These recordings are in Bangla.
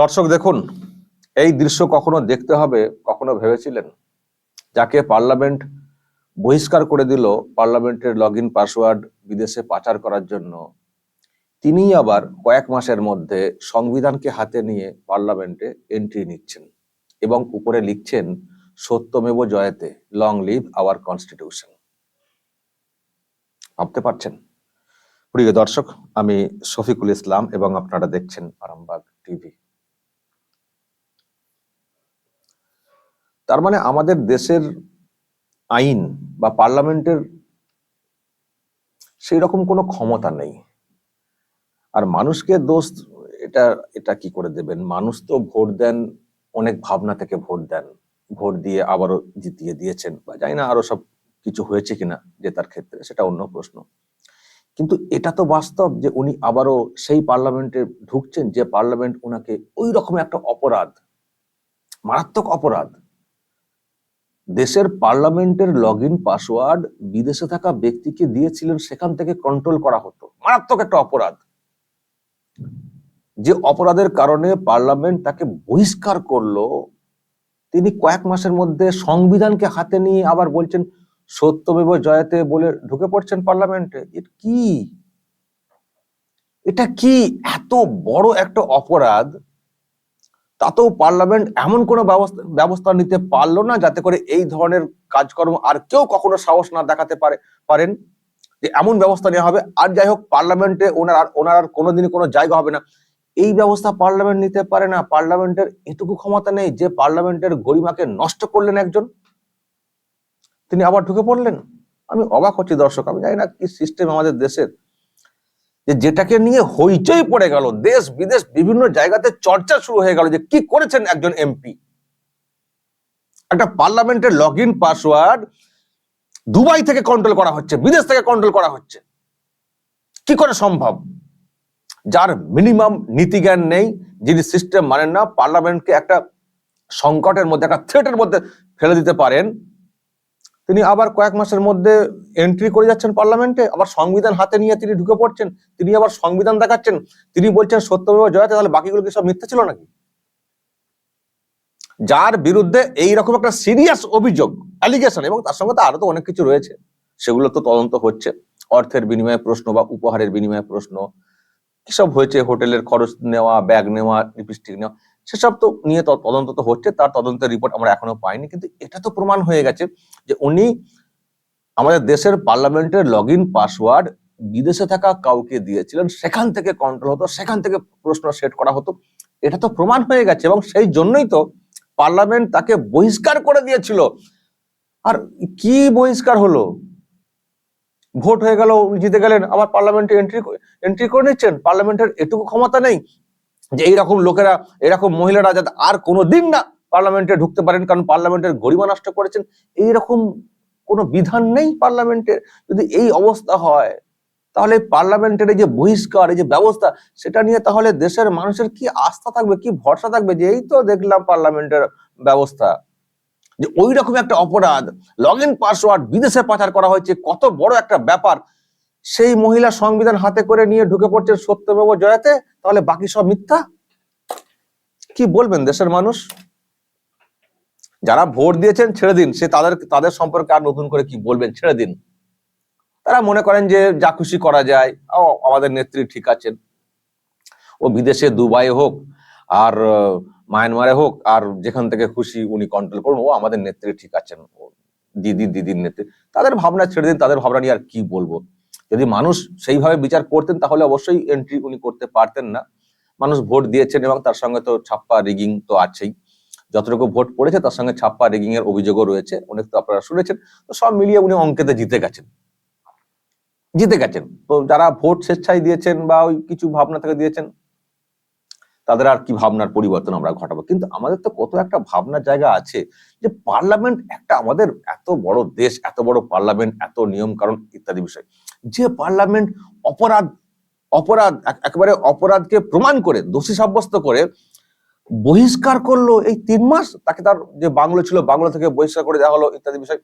দর্শক দেখুন, এই দৃশ্য কখনো দেখতে হবে, কখনো ভেবেছিলেন? যাকে পার্লামেন্ট বহিষ্কার করে দিল, পার্লামেন্টের লগ ইন পাসওয়ার্ড বিদেশে পাচার করার জন্য, তিনিই আবার কয়েক মাসের মধ্যে সংবিধানকে হাতে নিয়ে পার্লামেন্টে এন্ট্রি নিচ্ছেন এবং উপরে লিখছেন, Satyameva Jayate long live our constitution ভাবতে পারছেন? প্রিয় দর্শক, আমি শফিকুল ইসলাম এবং আপনারা দেখছেন আরামবাগ টিভি। তার মানে আমাদের দেশের আইন বা পার্লামেন্টের সেই রকম কোনো ক্ষমতা নেই। আর মানুষকে দোষ এটা এটা কি করে দেবেন? মানুষ তো ভোট দেন, অনেক ভাবনা থেকে ভোট দেন। ভোট দিয়ে আবারও জিতিয়ে দিয়েছেন বা জানি না আরও সব কিছু হয়েছে কিনা জেতার ক্ষেত্রে, সেটা অন্য প্রশ্ন। কিন্তু এটা তো বাস্তব যে উনি আবারও সেই পার্লামেন্টে ঢুকছেন, যে পার্লামেন্ট ওনাকে ওই রকম একটা অপরাধ, মারাত্মক অপরাধ দেশের পার্লামেন্টের লগ ইন পাসওয়ার্ড বিদেশে থাকা ব্যক্তিকে দিয়েছিলেন, সেখান থেকে কন্ট্রোল করা হতো। মারাত্মক একটা অপরাধ। যে অপরাধের কারণে পার্লামেন্ট তাকে বহিষ্কার করল, তিনি কয়েক মাসের মধ্যে সংবিধানকে হাতে নিয়ে আবার বলছেন, সত্যমেব জয়তে বলে ঢুকে পড়ছেন পার্লামেন্টে। কি? এটা কি? এত বড় একটা অপরাধ। তাতেও পার্লামেন্ট এমন কোনো ব্যবস্থা ব্যবস্থা নিতে পারল না যাতে করে এই ধরনের কাজকর্ম আর কেউ কখনো সাহস না দেখাতে পারে, পারেন। যে এমন ব্যবস্থা নেওয়া হবে। আর যাই হোক, পার্লামেন্টে ওনার আর ওনার আর কোনোদিনই কোনো জায়গা হবে না। এই ব্যবস্থা পার্লামেন্ট নিতে পারে না। পার্লামেন্টের এটুকু ক্ষমতা নেই যে পার্লামেন্টের গরিমাকে নষ্ট করলেন একজন। তিনি আবার ঢুকে পড়লেন। আমি অবাক হচ্ছি দর্শক। আমি জানি না কি সিস্টেম আমাদের দেশের। যে যেটাকে নিয়ে হইচই পড়ে গেল, দেশ বিদেশ বিভিন্ন জায়গাতে চর্চা শুরু হয়ে গেল যে কি করেছেন একজন এমপি। একটা পার্লামেন্টের লগ ইন পাসওয়ার্ড দুবাই থেকে কন্ট্রোল করা হচ্ছে, বিদেশ থেকে কন্ট্রোল করা হচ্ছে। কি করে সম্ভব? যার মিনিমাম নীতিজ্ঞান নেই, যিনি সিস্টেম মানেন না, পার্লামেন্টকে একটা সংকটের মধ্যে, একটা থ্রেটের মধ্যে ফেলে দিতে পারেন। তিনি আবার কয়েক মাসের মধ্যে এন্ট্রি করে যাচ্ছেন পার্লামেন্টে আবার সংবিধান হাতে নিয়ে তিনি ঢুকে পড়ছেন, তিনি আবার সংবিধান দেখাচ্ছেন, তিনি বলছেন সত্যমেব জয়াতে তাহলে বাকিগুলো কি সব মিথ্যা ছিল নাকি? যার বিরুদ্ধে এই রকম একটা সিরিয়াস অভিযোগ অ্যালিগেশন এবং তার সঙ্গে তো আরও তো অনেক কিছু রয়েছে, সেগুলো তো তদন্ত হচ্ছে, অর্থের বিনিময়ে প্রশ্ন বা উপহারের বিনিময়ে প্রশ্ন কিসব হয়েছে, হোটেলের খরচ নেওয়া ব্যাগ নেওয়া লিপস্টিক নেওয়া সেসব তো নিয়ে তদন্ত তো হচ্ছে, তার তদন্তের রিপোর্ট আমরা এখনও পাইনি। কিন্তু এটা তো প্রমাণ হয়ে গেছে যে উনি আমাদের দেশের পার্লামেন্টের লগ ইন পাসওয়ার্ড বিদেশে থাকা কাউকে দিয়েছিলেন, সেখান থেকে কন্ট্রোল হতো, সেখান থেকে প্রশ্ন সেট করা হতো। এটা তো প্রমাণ হয়ে গেছে এবং সেই জন্যই তো পার্লামেন্ট তাকে বহিষ্কার করে দিয়েছিল। আর কি বহিষ্কার হলো? ভোট হয়ে গেল জিতে গেলেন, আবার পার্লামেন্টে এন্ট্রি এন্ট্রি করে নিচ্ছেন, পার্লামেন্টের এটুকু ক্ষমতা নেই। যে এইরকম লোকেরা, এরকম মহিলারা যাতে আর কোনো দিন না পার্লামেন্টে ঢুকতে পারেন, কারণ পার্লামেন্টের গরিমা নষ্ট করেছেন, এইরকম কোনো বিধান নেই পার্লামেন্টের? যদি এই অবস্থা হয়, তাহলে পার্লামেন্টের এই যে বহিষ্কার, এই যে ব্যবস্থা, সেটা নিয়ে তাহলে দেশের মানুষের কি আস্থা থাকবে, কি ভরসা থাকবে? যে এই তো দেখলাম পার্লামেন্টের ব্যবস্থা। যে ওই রকম একটা অপরাধ, লগ ইন পাসওয়ার্ড বিদেশে পাচার করা হয়েছে, কত বড় একটা ব্যাপার। সেই মহিলা সংবিধান হাতে করে নিয়ে ঢুকে পড়ছেন সত্যমেব জয়াতে, তাহলে বাকি সব মিথ্যা? কি বলবেন দেশের মানুষ? যারা ভোট দিয়েছেন, ছেড়ে দিন। সে তাদের তাদের সম্পর্কে আর নতুন করে কি বলবেন? ছেড়ে দিন। তারা মনে করেন যে যা খুশি করা যায়। ও, আমাদের নেত্রী ঠিক আছেন। ও বিদেশে দুবাই হোক, আর মায়ানমারে হোক, আর যেখান থেকে খুশি উনি কন্ট্রোল করুন। ও আমাদের নেত্রী ঠিক আছেন। দিদি, দিদির নেত্রী। তাদের ভাবনা ছেড়ে দিন, তাদের ভাবনা নিয়ে আর কি বলব? যদি মানুষ সেইভাবে বিচার করতেন, তাহলে অবশ্যই এন্ট্রি উনি করতে পারতেন না। মানুষ ভোট দিয়েছেন এবং তার সঙ্গে তো ছাপ্পা রিগিং তো আছেই। যতটুকু ভোট পড়েছে, তার সঙ্গে ছাপ্পা রিগিং এর অভিযোগও রয়েছে। অনেক তো আপনারা শুনেছেন। তো সব মিলিয়ে উনি অঙ্কেতে জিতে গেছেন। জিতে গেছেন। তো যারা ভোট স্বেচ্ছায় দিয়েছেন বা ওই কিছু ভাবনা থেকে দিয়েছেন, তাদের আর কি ভাবনার পরিবর্তন আমরা ঘটাবো? কিন্তু আমাদের তো কত একটা ভাবনার জায়গা আছে। যে পার্লামেন্ট একটা আমাদের এত বড় দেশ, এত বড় পার্লামেন্ট, এত নিয়ম কারণ ইত্যাদি বিষয়। যে পার্লামেন্ট অপরাধ অপরাধ, এক- একেবারে অপরাধকে প্রমাণ করে, দোষী সাব্যস্ত করে, বহিষ্কার করল এই তিন মাস, তাকে তার যে বাংলো ছিল, বাংলো থেকে বহিষ্কার করে দেওয়া হলো ইত্যাদি বিষয়।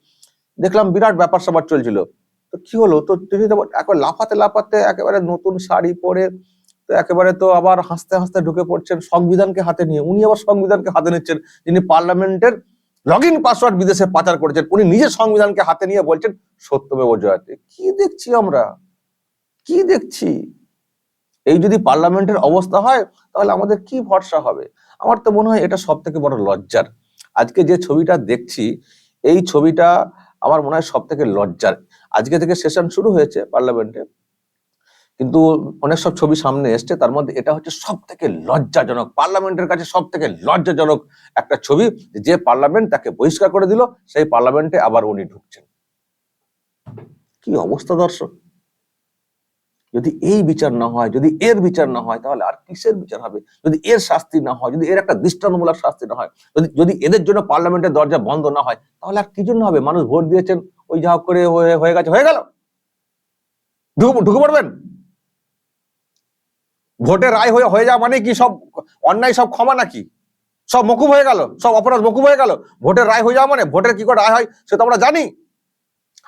দেখলাম বিরাট ব্যাপার স্যাপার চলছিল। তো কি হলো? তো একবার লাফাতে লাফাতে একেবারে নতুন শাড়ি পরে তো তো একেবারে তো আবার হাসতে হাসতে ঢুকে পড়ছেন সংবিধানকে হাতে নিয়ে। উনি আবার সংবিধানকে হাতে নিচ্ছেন, যিনি পার্লামেন্টের লগ ইন পাসওয়ার্ড বিদেশে পাচার করেছেন। উনি নিজের সংবিধানকে হাতে নিয়ে বলছেন, সত্যমেব জয়তে কি দেখছি আমরা? কি দেখছি? এই যদি পার্লামেন্টের অবস্থা হয়, তাহলে আমাদের কি ভরসা হবে? আমার তো মনে হয় এটা সব থেকে বড় লজ্জার। আজকে যে ছবিটা দেখছি, এই ছবিটা আমার মনে হয় সব থেকে লজ্জার। আজকে থেকে সেশন শুরু হয়েছে পার্লামেন্টে। কিন্তু অনেক সব ছবি সামনে এসছে, তার মধ্যে এটা হচ্ছে সব থেকে লজ্জাজনক, পার্লামেন্টের কাছে সব থেকে লজ্জাজনক একটা ছবি যে পার্লামেন্ট তাকে বহিষ্কার করে দিল, সেই পার্লামেন্টে আবার উনি ঢুকছেন। কি অবস্থা দর্শক? যদি এই বিচার না হয়, যদি এর বিচার না হয়, তাহলে আর কিসের বিচার হবে? যদি এর শাস্তি না হয়, যদি এর একটা দৃষ্টান্তমূলক শাস্তি না হয়, যদি যদি এদের জন্য পার্লামেন্টের দরজা বন্ধ না হয়, তাহলে আর কি জন্য হবে? মানুষ ভোট দিয়েছেন, ওই যা করে হয়ে গেছে, হয়ে গেল। ঢুকে ঢুকে পড়বেন ভোটে রায় হয়ে হয়ে যাওয়া মানে কি সব অন্যায়, সব ক্ষমা নাকি? সব মকুব হয়ে গেল, সব অপরাধ মকুব হয়ে গেল। ভোটের রায় হয়ে যাওয়া মানে ভোটের কি করে রায় হয় সে তো আমরা জানি।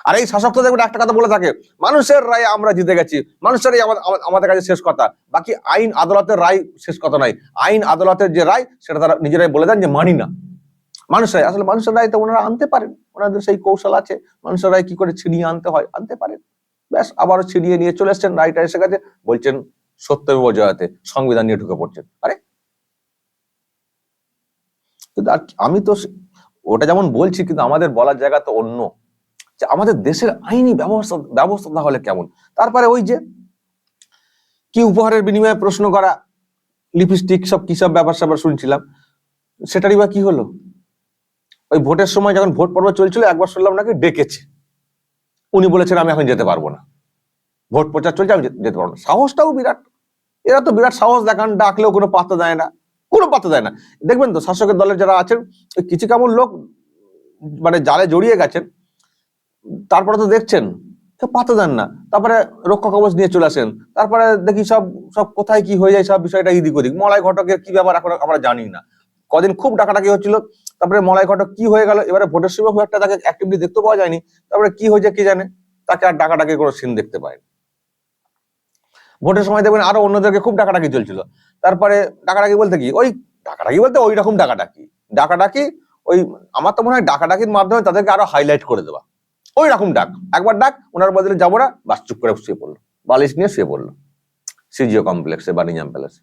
আর এই শাসক তো দেখবেন একটা কথা বলে থাকে, মানুষের রায় আমরা জিতে গেছি আমা- আমাদের কাছে শেষ কথা। বাকি আইন আদালতের রায় শেষ কথা নয়। আইন আদালতের যে রায়, সেটা তারা নিজেরাই বলে দেন যে মানি না। মানুষের আসলে মানুষের রায় তো ওনারা আনতে পারেন। ওনাদের সেই কৌশল আছে। মানুষের রায় কি করে ছিনিয়ে আনতে হয়, আনতে পারেন। ব্যাস, আবারও ছিনিয়ে নিয়ে চলে এসছেন, রায়টা এসে গেছে, বলছেন সত্য জয়াতে সংবিধান নিয়ে ঢুকে পড়ছেন আরে! কিন্তু আমি তো ওটা যেমন বলছি, কিন্তু আমাদের বলার জায়গা তো অন্য। যে আমাদের দেশের আইনি ব্যবস্থা ব্যবস্থা তাহলে কেমন? তারপরে ওই যে কি উপহারের বিনিময়ে প্রশ্ন করা, লিপস্টিক সব কি সব ব্যাপার স্যাপার শুনছিলাম, সেটারই বা কি হলো? ওই ভোটের সময় যখন ভোট পর্ব চলছিল, একবার শুনলাম নাকি ডেকেছে। উনি বলেছেন, আমি এখন যেতে পারব না। ভোট প্রচার চলছে, আমি যেতে পারব না। সাহসটাও বিরাট। এরা তো বিরাট সাহস দেখান, ডাকলেও কোনো পাত্তা দেয় না। কোনো পাত্তা দেয় না। দেখবেন তো, শাসকের দলের যারা আছেন কিছু কেমন লোক মানে জালে জড়িয়ে গেছেন, তারপরে তো দেখছেন পাত্তা দেন না। তারপরে রক্ষা কবচ নিয়ে চলে আসেন। তারপরে দেখি সব সব কোথায় কি হয়ে যায়, সব বিষয়টা এদিক ওদিক। মলয় ঘটকের কি ব্যাপার এখন আমরা জানি না। কদিন খুব ডাকাডাকি হচ্ছিল, তারপরে মলাই ঘটক কি হয়ে গেল, এবারে ভোটের সময় খুব একটা তাকে অ্যাক্টিভিটি দেখতে পাওয়া যায়নি। তারপরে কি হয়েছে কি জানে, তাকে আর ডাকাডাকি কোনো সিন দেখতে পায়নি। ভোটের সময় দেখবেন আরও অন্যদেরকে খুব ডাকাডাকি চলছিল। তারপরে ডাকাডাকি বলতে কি? ওই ডাকাডাকি বলতে ওই রকম ডাকাডাকি। ডাকাডাকি ওই আমার তো মনে হয় ডাকাডাকির মাধ্যমে তাদেরকে আরও হাইলাইট করে দেওয়া। ওই রকম ডাক। একবার ডাক, ওনার বদলে যাব না, বাস চুপ করে শুয়ে পড়ল। বালিশ নিয়ে শুয়ে পড়ল। সিজিও কমপ্লেক্সে বা নিজাম প্যালেসে।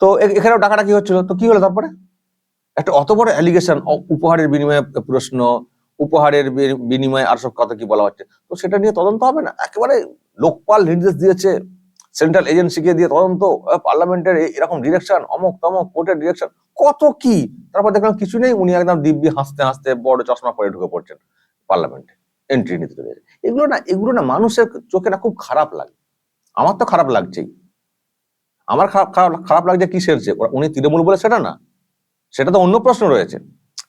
তো এখানেও ডাকাডাকি হচ্ছিল। তো কি হলো তারপরে? একটা অত বড় অ্যালিগেশন উপহারের বিনিময়ে প্রশ্ন উপহারের বিনিময়ে আর সব কথা কি বলা হচ্ছে? তো সেটা নিয়ে তদন্ত হবে না? একেবারে লোকপাল নির্দেশ দিয়েছে সেন্ট্রাল এজেন্সিকে দিয়ে তদন্ত পার্লামেন্টের এরকম ডিরেকশন অমক তমক কোর্টের ডিরেকশন কত কি? তারপর দেখলাম কিছু নেই, উনি একদম দিব্যি হাসতে হাসতে বড় চশমা পরে ঢুকে পড়ছেন পার্লামেন্টে এন্ট্রি নিতে চলে এগুলো না এগুলো না মানুষের চোখে না খুব খারাপ লাগে। আমার তো খারাপ লাগছেই। আমার খারাপ খারাপ খারাপ লাগছে কিসের যে? উনি তৃণমূল বলে সেটা না। সেটা তো অন্য প্রশ্ন রয়েছে।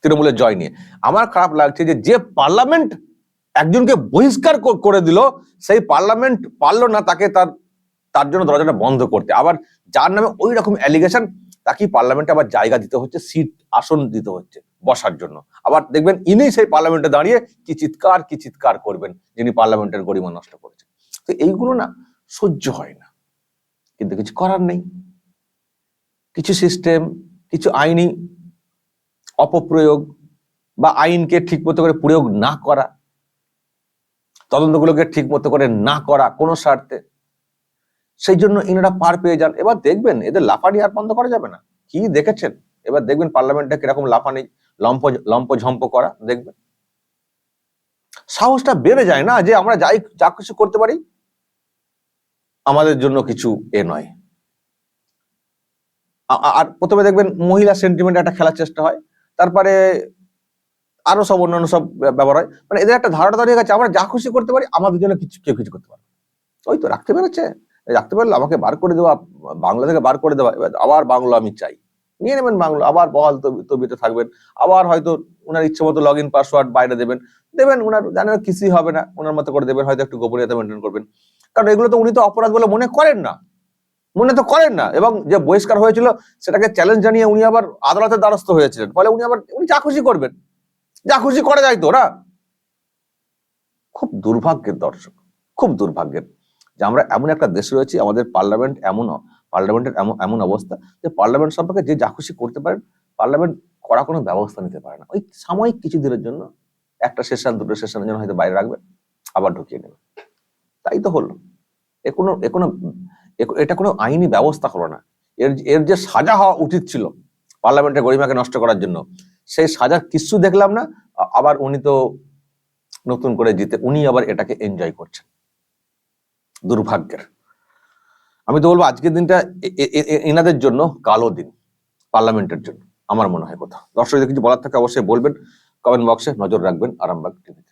তৃণমূলের জয় নিয়ে। আমার খারাপ লাগছে যে যে পার্লামেন্ট একজনকে বহিষ্কার করে দিল, সেই পার্লামেন্ট পারল না তাকে তার তার জন্য দরজাটা বন্ধ করতে। আবার যার নামে ওই রকম অ্যালিগেশন তাকে পার্লামেন্টে আবার জায়গা দিতে হচ্ছে, সিট, আসন দিতে হচ্ছে বসার জন্য। আবার দেখবেন ইনি সেই পার্লামেন্টে দাঁড়িয়ে কি চিৎকার কি চিৎকার করবেন যিনি পার্লামেন্টের গরিমা নষ্ট করেছেন। তো এইগুলো না সহ্য হয় না। কিন্তু কিছু করার নেই। কিছু সিস্টেম কিছু আইনি অপপ্রয়োগ বা আইনকে ঠিক মতো করে প্রয়োগ না করা, তদন্তগুলোকে ঠিক মতো করে না করা কোনো স্বার্থে, সেই জন্য ইনারা পার পেয়ে যান। এবার দেখবেন এদের লাফানি আর বন্ধ করা যাবে না। কি দেখেছেন? এবার দেখবেন পার্লামেন্টে কীরকম লাফানি, লম্প লম্প ঝম্প করা, দেখবেন। সাহসটা বেড়ে যায় না যে আমরা যাই, যা কিছু করতে পারি, আমাদের জন্য কিছু এ নয়। আর প্রথমে দেখবেন মহিলা সেন্টিমেন্ট একটা খেলার চেষ্টা হয়। তারপরে আরও সব, অন্যান্য সব ব্যবহার হয়। মানে এদের একটা ধারণা দাঁড়িয়ে গেছে, আমরা যা খুশি করতে পারি, আমাদের জন্য কিছু কেউ কিছু করতে পারে। ওই তো রাখতে পেরেছে। রাখতে পারলে আমাকে বার করে দেওয়া, বাংলা থেকে বার করে দেওয়া, এবার আবার বাংলা আমি চাই। নিয়ে নেবেন বাংলা, আবার বহাল তবি- তবিতে থাকবেন, আবার হয়তো ওনার ইচ্ছে মতো লগ ইন পাসওয়ার্ড বাইরে দেবেন। দেবেন ওনার জানেন কিছুই হবে না ওনার মতো করে দেবেন, হয়তো একটু গোপনীয়তা মেনটেন করবেন। কারণ এগুলো তো উনি তো অপরাধ বলে মনে করেন না। মনে তো করেন না। এবং যে বহিষ্কার হয়েছিল, সেটাকে চ্যালেঞ্জ জানিয়ে উনি আবার আদালতের দ্বারস্থ হয়েছিলেন। ফলে উনি আবার, উনি যা খুশি করবেন। যা খুশি করা যায় তো, না? খুব দুর্ভাগ্যের দর্শক, খুব দুর্ভাগ্যের যে আমরা এমন একটা দেশে রয়েছি, আমাদের পার্লামেন্ট এমন পার্লামেন্টের এমন এমন অবস্থা যে পার্লামেন্ট সম্পর্কে যে যা খুশি করতে পারেন পার্লামেন্ট করা কোনো ব্যবস্থা নিতে পারে না। ওই সাময়িক কিছু দিনের জন্য একটা সেশন দুটো সেশনের জন্য হয়তো বাইরে রাখবে আবার ঢুকিয়ে নেবে তাই তো হলো। এ কোনো এ কোনো এটা কোনো আইনি ব্যবস্থা হলো না। এর এর যে সাজা হওয়া উচিত ছিল পার্লামেন্টের গরিমাকে নষ্ট করার জন্য, সেই সাজার কিছু দেখলাম না আবার উনি তো নতুন করে জিতে, উনি আবার এটাকে এনজয় করছেন। দুর্ভাগ্যের। আমি তো বলব আজকের দিনটা এনাদের জন্য কালো দিন, পার্লামেন্টের জন্য, আমার মনে হয় কোথাও। দর্শকদের কিছু বলার থাকে অবশ্যই বলবেন কমেন্ট বক্সে নজর রাখবেন, আরামবাগ টিভিতে